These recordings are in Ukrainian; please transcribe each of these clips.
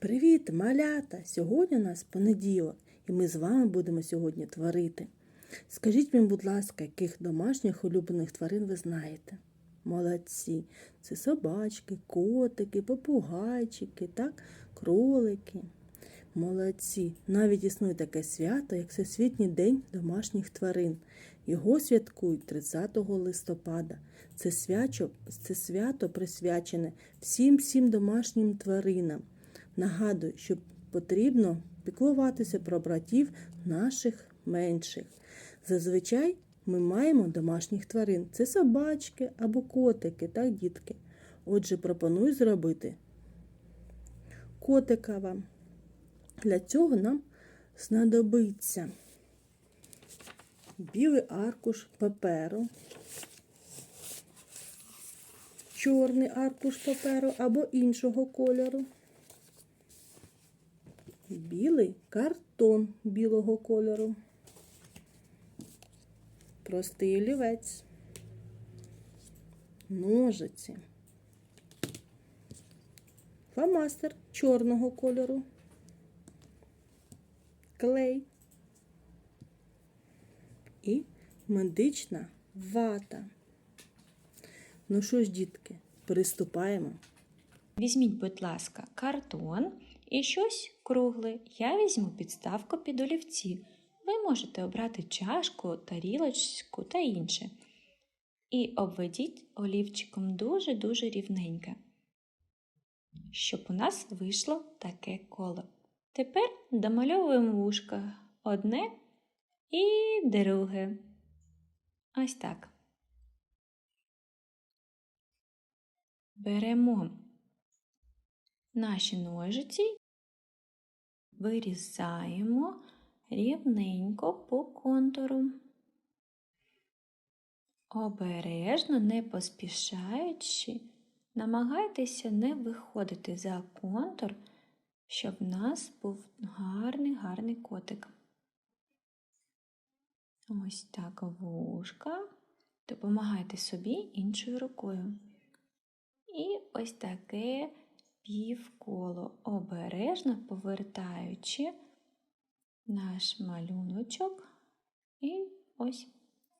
Привіт, малята! Сьогодні у нас понеділок, і ми з вами будемо сьогодні творити. Скажіть мені, будь ласка, яких домашніх улюблених тварин ви знаєте? Молодці. Це собачки, котики, попугайчики, так, кролики. Молодці. Навіть існує таке свято, як Всесвітній день домашніх тварин. Його святкують 30 листопада. Це свято, це свято присвячене всім всім домашнім тваринам. Нагадую, що потрібно піклуватися про братів наших менших. Зазвичай ми маємо домашніх тварин. Це собачки або котики, так, дітки. Отже, пропоную зробити котика вам. Для цього нам знадобиться білий аркуш паперу, чорний аркуш паперу або іншого кольору, білий картон білого кольору, простий олівець, ножиці, фломастер чорного кольору клей і медична вата. Ну що ж, дітки, приступаємо. Візьміть, будь ласка, картон і щось кругле. Я візьму підставку під олівці. Ви можете обрати чашку, тарілочку та інше. І обведіть олівчиком дуже-дуже рівненько, щоб у нас вийшло таке коло. Тепер домальовуємо вушка одне і друге. Ось так. Беремо наші ножиці, вирізаємо рівненько по контуру. Обережно, не поспішаючи, намагайтеся не виходити за контур, щоб в нас був гарний гарний котик. Ось так вушка. Допомагайте собі іншою рукою. І ось таке півколо, обережно повертаючи наш малюночок. І ось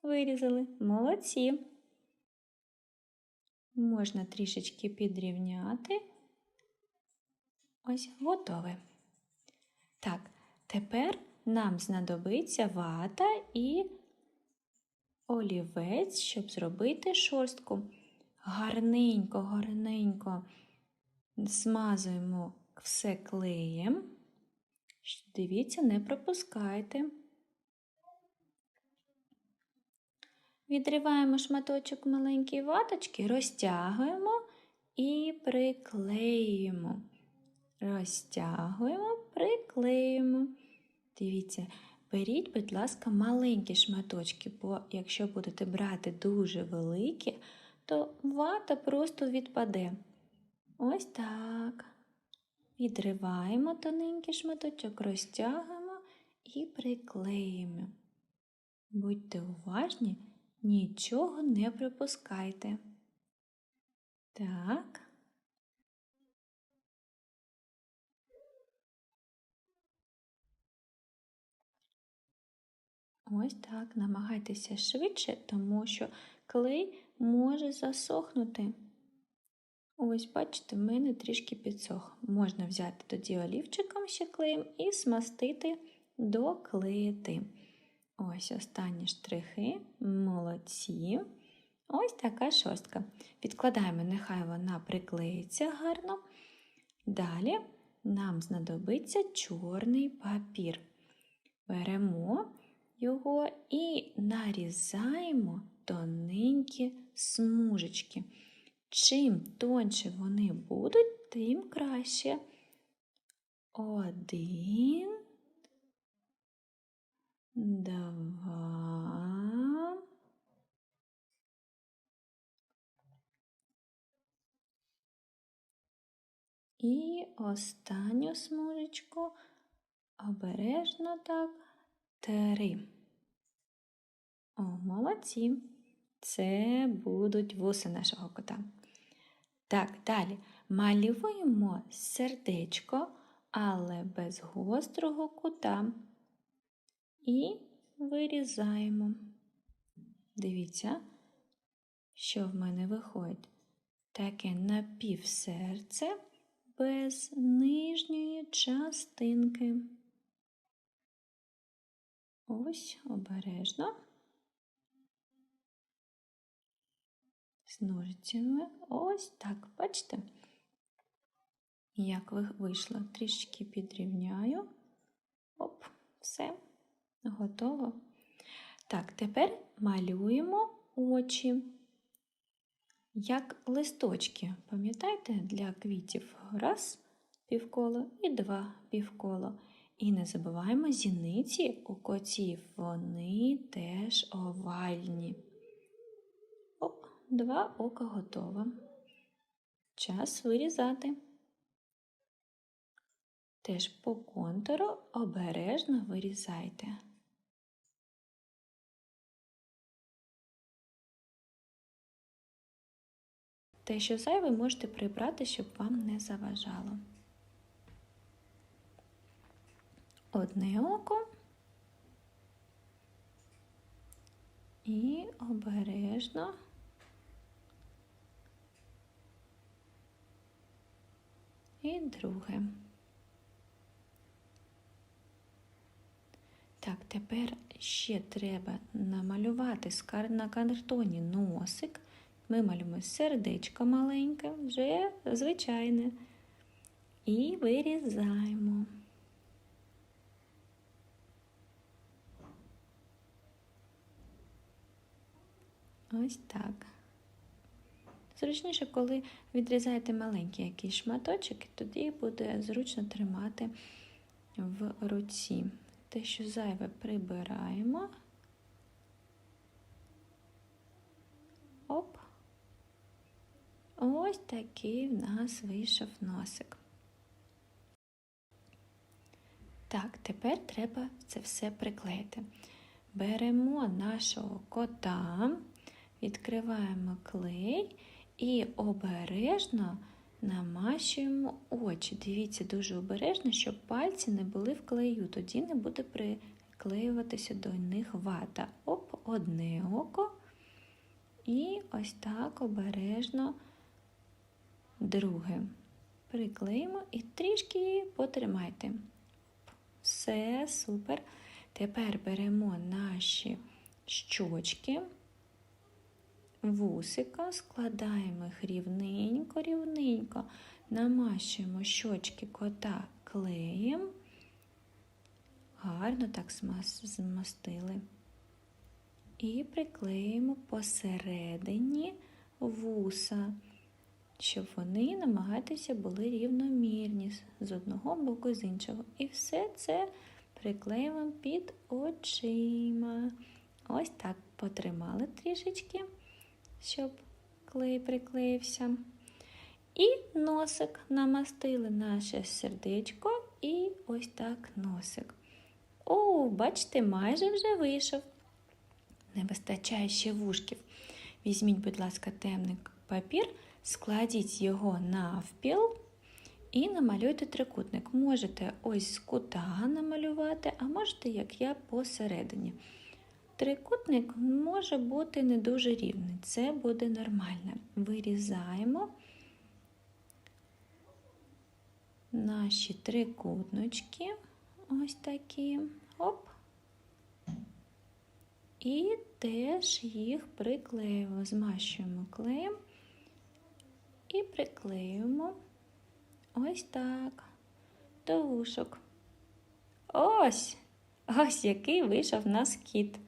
вирізали. Молодці. Можна трішечки підрівняти. Ось готове. Так, тепер нам знадобиться вата і олівець, щоб зробити шорстку. Гарненько, гарненько змазуємо все клеєм. Дивіться, не пропускайте. Відриваємо шматочок маленької ваточки, розтягуємо і приклеюємо. Розтягуємо, приклеюємо. Дивіться, беріть, будь ласка, маленькі шматочки, бо якщо будете брати дуже великі, то вата просто відпаде. Ось так. Відриваємо тоненький шматочок, розтягуємо і приклеїмо. Будьте уважні, нічого не пропускайте. Так. Ось так, намагайтеся швидше, тому що клей може засохнути. Ось, бачите, в мене трішки підсох. Можна взяти тоді олівчиком ще клеєм і смастити доклеїти. Ось останні штрихи, молодці. Ось така шостка. Відкладаємо, нехай вона приклеїться гарно. Далі нам знадобиться чорний папір. Беремо його і нарізаємо тоненькі смужечки. Чим тонше вони будуть, тим краще. Один, два. І останню смужечку обережно так три. О, молодці. Це будуть вуси нашого кота. Так, далі малюємо сердечко але без гострого кута. І вирізаємо. Дивіться, що в мене виходить. Таке напівсерце без нижньої частинки. Ось обережно. З ножицями. Ось так, бачите? Як вийшло, трішки підрівняю. Оп, все, готово. Так, тепер малюємо очі. Як листочки, пам'ятаєте, для квітів раз півколо і два півколо. І не забуваємо зіниці у котів, вони теж овальні. Оп, два ока готово. Час вирізати. Теж по контуру обережно вирізайте. Те, що зайве, можете прибрати, щоб вам не заважало. Одне око і обережно і друге. Так, тепер ще треба намалювати на картоні носик. Ми малюємо сердечко маленьке, вже звичайне. І вирізаємо. Ось так. Зручніше, коли відрізаєте маленький якийсь шматочок, тоді буде зручно тримати в руці. Те, що зайве прибираємо. Оп. Ось такий в нас вийшов носик. Так, тепер треба це все приклеїти. Беремо нашого кота, відкриваємо клей і обережно намащуємо очі. Дивіться дуже обережно, щоб пальці не були в клею, тоді не буде приклеюватися до них вата. Оп, одне око. І ось так обережно друге. Приклеїмо і трішки потримайте. Все, супер. Тепер беремо наші щочки, вусика, складаємо їх рівненько, рівненько, намащуємо щочки кота клеєм. Гарно так змастили. І приклеїмо посередині вуса, щоб вони намагатися були рівномірні з одного боку і з іншого. І все це приклеїмо під очима. Ось так потримали трішечки, щоб клей приклеївся. І носик намастили наше сердечко, і ось так носик. О, бачите, майже вже вийшов. Не вистачає ще вушків. Візьміть, будь ласка, темний папір, складіть його навпіл і намалюйте трикутник. Можете ось з кута намалювати, а можете, як я, посередині. Трикутник може бути не дуже рівний, це буде нормально. Вирізаємо наші трикутнички, ось такі. Оп. І теж їх приклеюємо, змащуємо клеєм і приклеюємо ось так до вушок. Ось! Ось який вийшов в нас кіт.